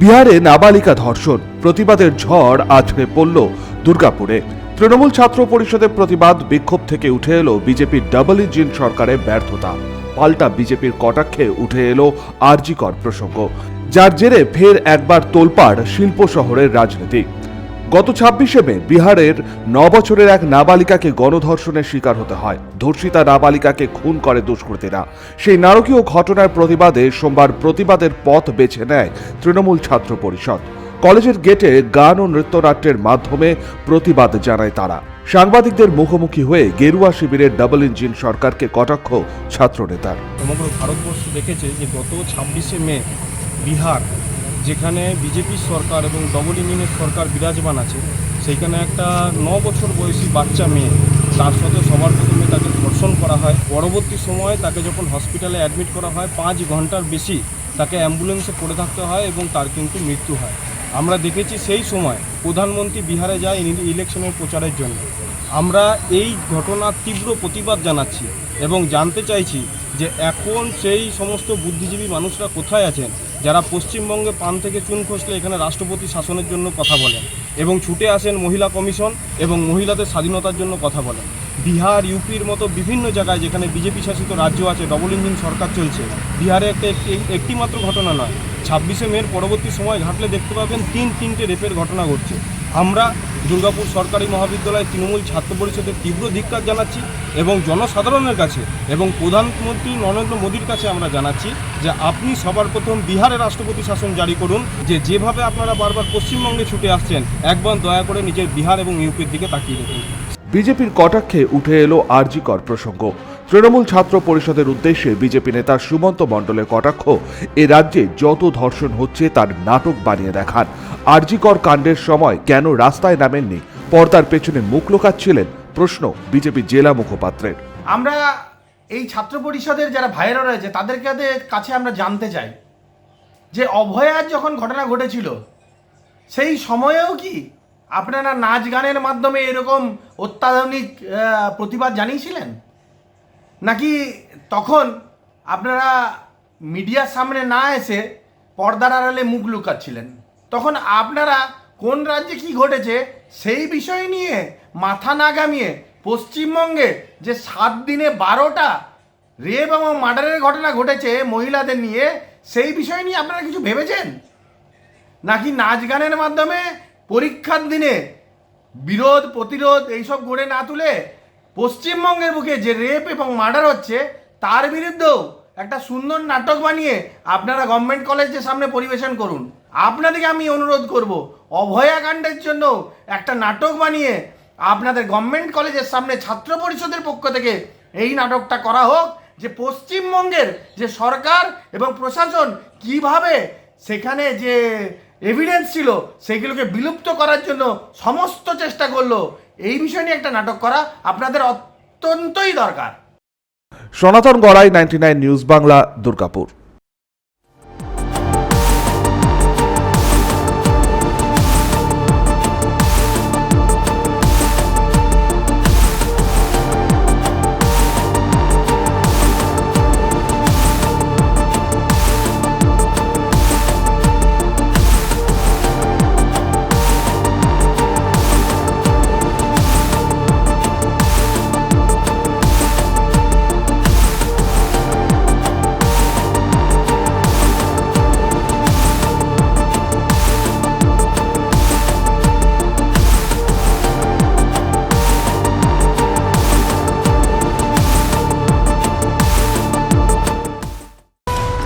বিহারে নাবালিকা ধর্ষণ, প্রতিবাদের ঝড় আছড়ে পড়ল দুর্গাপুরে। তৃণমূল ছাত্র পরিষদের প্রতিবাদ বিক্ষোভ থেকে উঠে এলো বিজেপির ডাবল ইঞ্জিন সরকারের ব্যর্থতা। পাল্টা বিজেপির কটাক্ষে উঠে এলো আরজিকর প্রসঙ্গ, যার জেরে ফের একবার তোলপাড় শিল্প শহরের রাজনীতি। গত ছাব্বিশে মে বিহারের ন বছরের এক নাবালিকাকে গণধর্ষণের শিকার হতে হয়। ধর্ষিতা নাবালিকাকে খুন করে দুষ্কৃতীরা। সেই নারকীয় ঘটনার প্রতিবাদে সোমবার প্রতিবাদের পথ বেছে নেয় তৃণমূল ছাত্র পরিষদ। কলেজের গেটে গান ও নৃত্যনাট্যের মাধ্যমে প্রতিবাদ জানায় তারা। সাংবাদিকদের মুখোমুখি হয়ে গেরুয়া শিবিরের ডাবল ইঞ্জিন সরকারকে কটাক্ষ ছাত্রনেতার। সমগ্র ভারতবর্ষ দেখেছে যে গত ছাব্বিশে মে বিহার যেখানে বিজেপির সরকার এবং ডবল ইঞ্জিনের সরকার বিরাজমান আছে, সেইখানে একটা ন বছর বয়সী বাচ্চা মেয়ে, তার সাথে সবার প্রথমে তাকে ধর্ষণ করা হয়। পরবর্তী সময়ে তাকে যখন হসপিটালে অ্যাডমিট করা হয়, পাঁচ ঘণ্টার বেশি তাকে অ্যাম্বুলেন্সে পড়ে থাকতে হয় এবং তার কিন্তু মৃত্যু হয়। আমরা দেখেছি সেই সময় প্রধানমন্ত্রী বিহারে যায় ইলেকশনের প্রচারের জন্য। আমরা এই ঘটনার তীব্র প্রতিবাদ জানাচ্ছি এবং জানতে চাইছি যে এখন সেই সমস্ত বুদ্ধিজীবী মানুষরা কোথায় আছেন? যারা পশ্চিমবঙ্গে পান থেকে চুন খসলে এখানে রাষ্ট্রপতি শাসনের জন্য কথা বলেন এবং ছুটে আসেন মহিলা কমিশন এবং মহিলাদের স্বাধীনতার জন্য কথা বলেন। বিহার, ইউপির মতো বিভিন্ন জায়গায় যেখানে বিজেপি শাসিত রাজ্য আছে, ডবল ইঞ্জিন সরকার চলছে, বিহারে একটা একটি মাত্র ঘটনা নয়। ছাব্বিশে মের পরবর্তী সময় ঘাটলে দেখতে পাবেন তিন তিনটে রেপের ঘটনা ঘটছে। আমরা দুর্গাপুর সরকারি মহাবিদ্যালয় তৃণমূল ছাত্র পরিষদের তীব্র ধিক্কার জানাচ্ছি এবং জনসাধারণের কাছে এবং প্রধানমন্ত্রী নরেন্দ্র মোদীর কাছে আমরা জানাচ্ছি যে আপনি সবার প্রথম বিহারের রাষ্ট্রপতি শাসন জারি করুন, যে যেভাবে আপনারা বারবার পশ্চিমবঙ্গে ছুটে আসছেন, একবার দয়া করে নিজের বিহার এবং ইউপির দিকে তাকিয়ে দেখুন। বিজেপির কটাক্ষে উঠে এলো আরজিকর প্রসঙ্গ। তৃণমূল ছাত্র পরিষদের উদ্দেশ্যে বিজেপি নেতা সুমন্ত মণ্ডলের কটাক্ষ। এ রাজ্যে যত ধর্ষণ হচ্ছে, তার নাটক বানিয়ে দেখান। আরজিকর কাণ্ডের সময় কেন রাস্তায় নামেননি? পর্দার পেছনে মুখ লোকাচ্ছিলেন প্রশ্ন বিজেপি জেলা মুখপাত্রের। আমরা এই ছাত্র পরিষদের যারা ভাইয়েরা রয়েছে তাদের কাছে- আমরা জানতে চাই যে অভয়ার যখন ঘটনা ঘটেছিল, সেই সময়েও কি আপনারা নাচ গানের মাধ্যমে এরকম অত্যাধুনিক প্রতিবাদ জানিয়েছিলেন? নাকি তখন আপনারা মিডিয়ার সামনে না এসে পর্দার আড়ালে মুখ লুকাচ্ছিলেন? তখন আপনারা কোন রাজ্যে কি ঘটেছে সেই বিষয় নিয়ে মাথা না গামিয়ে পশ্চিমবঙ্গে যে সাত দিনে বারোটা রেপ এবং মার্ডারের ঘটনা ঘটেছে মহিলাদের নিয়ে, সেই বিষয় নিয়ে আপনারা কিছু ভেবেছেন? নাকি নাচ গানের মাধ্যমে পরীক্ষার দিনে বিরোধ, প্রতিরোধ এইসব গড়ে না তুলে পশ্চিমবঙ্গের বুকে যে রেপ এবং মার্ডার হচ্ছে, তার বিরুদ্ধেও একটা সুন্দর নাটক বানিয়ে আপনারা গভর্নমেন্ট কলেজের সামনে পরিবেশন করুন। আপনাদেরকে আমি অনুরোধ করব অভয়াকাণ্ডের জন্য একটা নাটক বানিয়ে আপনাদের গভর্নমেন্ট কলেজের সামনে ছাত্র পরিষদের পক্ষ থেকে এই নাটকটা করা হোক, যে পশ্চিমবঙ্গের যে সরকার এবং প্রশাসন কীভাবে সেখানে যে এভিডেন্স ছিল, সেগুলোকে বিলুপ্ত করার জন্য সমস্ত চেষ্টা করল এই বিষয় নিয়ে একটা নাটক করা আপনাদের অত্যন্তই দরকার। Sanatan Garai ninety news Bangla, Durgapur.